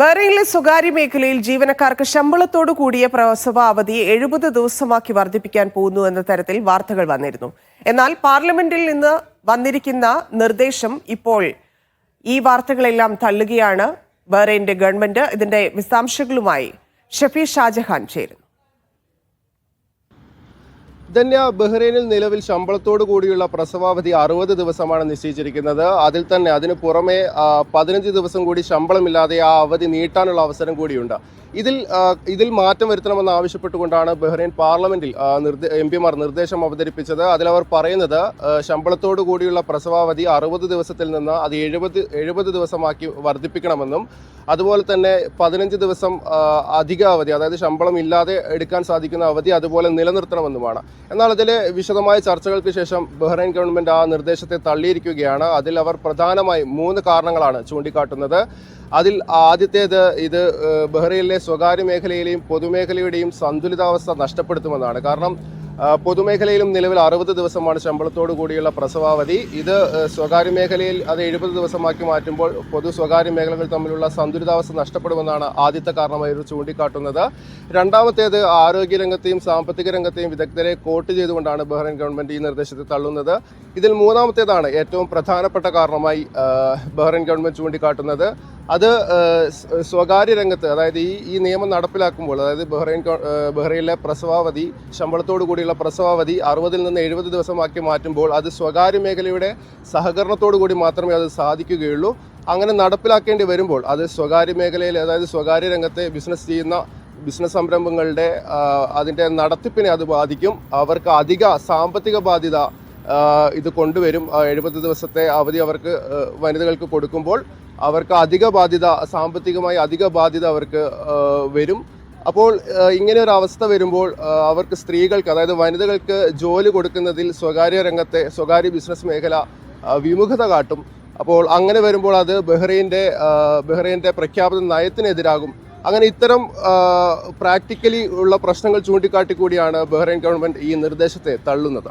ബഹ്റൈനിലെ സ്വകാര്യ മേഖലയിൽ ജീവനക്കാർക്ക് ശമ്പളത്തോടു കൂടിയ പ്രസവ അവധി എഴുപത് ദിവസമാക്കി വർദ്ധിപ്പിക്കാൻ പോകുന്നു എന്ന തരത്തിൽ വാർത്തകൾ വന്നിരുന്നു. എന്നാൽ പാർലമെന്റിൽ നിന്ന് വന്നിരിക്കുന്ന നിർദ്ദേശം ഇപ്പോൾ ഈ വാർത്തകളെല്ലാം തള്ളുകയാണ്. ബഹ്റൈന്റെ ഗവൺമെന്റ് ഇതിന്റെ വിശദാംശങ്ങളുമായി ഷഫീർ ഷാജഹാൻ ചേരുന്നു. ധന്യ ബഹ്റൈനിൽ നിലവിൽ ശമ്പളത്തോടു കൂടിയുള്ള പ്രസവാവധി അറുപത് ദിവസമാണ് നിശ്ചയിച്ചിരിക്കുന്നത്. അതിൽ തന്നെ അതിന് പുറമെ പതിനഞ്ച് ദിവസം കൂടി ശമ്പളമില്ലാതെ ആ അവധി നീട്ടാനുള്ള അവസരം കൂടിയുണ്ട്. ഇതിൽ ഇതിൽ മാറ്റം വരുത്തണമെന്ന് ആവശ്യപ്പെട്ടുകൊണ്ടാണ് ബഹ്റൈൻ പാർലമെന്റിൽ എം പിമാർ നിർദ്ദേശം അവതരിപ്പിച്ചത്. അതിലവർ പറയുന്നത് ശമ്പളത്തോടു കൂടിയുള്ള പ്രസവാവധി അറുപത് ദിവസത്തിൽ നിന്ന് അത് എഴുപത് എഴുപത് ദിവസമാക്കി വർദ്ധിപ്പിക്കണമെന്നും അതുപോലെ തന്നെ പതിനഞ്ച് ദിവസം അധിക അവധി അതായത് ശമ്പളം ഇല്ലാതെ എടുക്കാൻ സാധിക്കുന്ന അവധി അതുപോലെ നിലനിർത്തണമെന്നുമാണ്. എന്നാൽ അതിലെ വിശദമായ ചർച്ചകൾക്ക് ശേഷം ബഹ്റൈൻ ഗവൺമെന്റ് ആ നിർദ്ദേശത്തെ തള്ളിയിരിക്കുകയാണ്. അതിൽ അവർ പ്രധാനമായും മൂന്ന് കാരണങ്ങളാണ് ചൂണ്ടിക്കാട്ടുന്നത്. അതിൽ ആദ്യത്തേത് ഇത് ബഹ്റൈനിലെ സ്വകാര്യ മേഖലയിലെയും പൊതുമേഖലയുടെയും സന്തുലിതാവസ്ഥ നഷ്ടപ്പെടുത്തുമെന്നാണ്. കാരണം പൊതുമേഖലയിലും നിലവിൽ അറുപത് ദിവസമാണ് ശമ്പളത്തോടു കൂടിയുള്ള പ്രസവാവധി. ഇത് സ്വകാര്യ മേഖലയിൽ അത് എഴുപത് ദിവസമാക്കി മാറ്റുമ്പോൾ പൊതു സ്വകാര്യ മേഖലകൾ തമ്മിലുള്ള സന്തുലിതാവസ്ഥ നഷ്ടപ്പെടുമെന്നാണ് ആദ്യത്തെ കാരണമായി ഇവർ ചൂണ്ടിക്കാട്ടുന്നത്. രണ്ടാമത്തേത് ആരോഗ്യരംഗത്തെയും സാമ്പത്തിക രംഗത്തെയും വിദഗ്ധരെ കോട്ട് ചെയ്തുകൊണ്ടാണ് ബഹ്റൈൻ ഗവൺമെന്റ് ഈ നിർദ്ദേശത്തെ തള്ളുന്നത്. ഇതിൽ മൂന്നാമത്തേതാണ് ഏറ്റവും പ്രധാനപ്പെട്ട കാരണമായി ബഹ്റൈൻ ഗവൺമെന്റ് ചൂണ്ടിക്കാട്ടുന്നത്. അത് സ്വകാര്യ രംഗത്ത് അതായത് ഈ ഈ നിയമം നടപ്പിലാക്കുമ്പോൾ അതായത് ബഹ്റൈൻ ബഹ്റൈനിലെ പ്രസവാവധി ശമ്പളത്തോടു കൂടിയുള്ള പ്രസവാവധി അറുപതിൽ നിന്ന് എഴുപത് ദിവസമാക്കി മാറ്റുമ്പോൾ അത് സ്വകാര്യ മേഖലയുടെ സഹകരണത്തോടു കൂടി മാത്രമേ അത് സാധിക്കുകയുള്ളൂ. അങ്ങനെ നടപ്പിലാക്കേണ്ടി വരുമ്പോൾ അത് സ്വകാര്യ മേഖലയിൽ അതായത് സ്വകാര്യ രംഗത്തെ ബിസിനസ് ചെയ്യുന്ന ബിസിനസ് സംരംഭങ്ങളുടെ അതിന്റെ നടത്തിപ്പിനെ അത് ബാധിക്കും. അവർക്ക് അധിക സാമ്പത്തിക ബാധ്യത ഇത് കൊണ്ടുവരും. എഴുപത് ദിവസത്തെ അവധി അവർക്ക് വനിതകൾക്ക് കൊടുക്കുമ്പോൾ അവർക്ക് അധിക ബാധ്യത സാമ്പത്തികമായി അധിക ബാധ്യത അവർക്ക് വരും. അപ്പോൾ ഇങ്ങനെ ഒരു അവസ്ഥ വരുമ്പോൾ അവർക്ക് സ്ത്രീകൾക്ക് അതായത് വനിതകൾക്ക് ജോലി കൊടുക്കുന്നതിൽ സ്വകാര്യ രംഗത്തെ സ്വകാര്യ ബിസിനസ് മേഖല വിമുഖത കാട്ടും. അപ്പോൾ അങ്ങനെ വരുമ്പോൾ അത് ബഹ്റൈന്റെ ബഹ്റൈന്റെ പ്രഖ്യാപിത നയത്തിനെതിരാകും. അങ്ങനെ ഇത്തരം പ്രാക്ടിക്കലി ഉള്ള പ്രശ്നങ്ങൾ ചൂണ്ടിക്കാട്ടിക്കൂടിയാണ് ബഹ്റൈൻ ഗവൺമെന്റ് ഈ നിർദ്ദേശത്തെ തള്ളുന്നത്.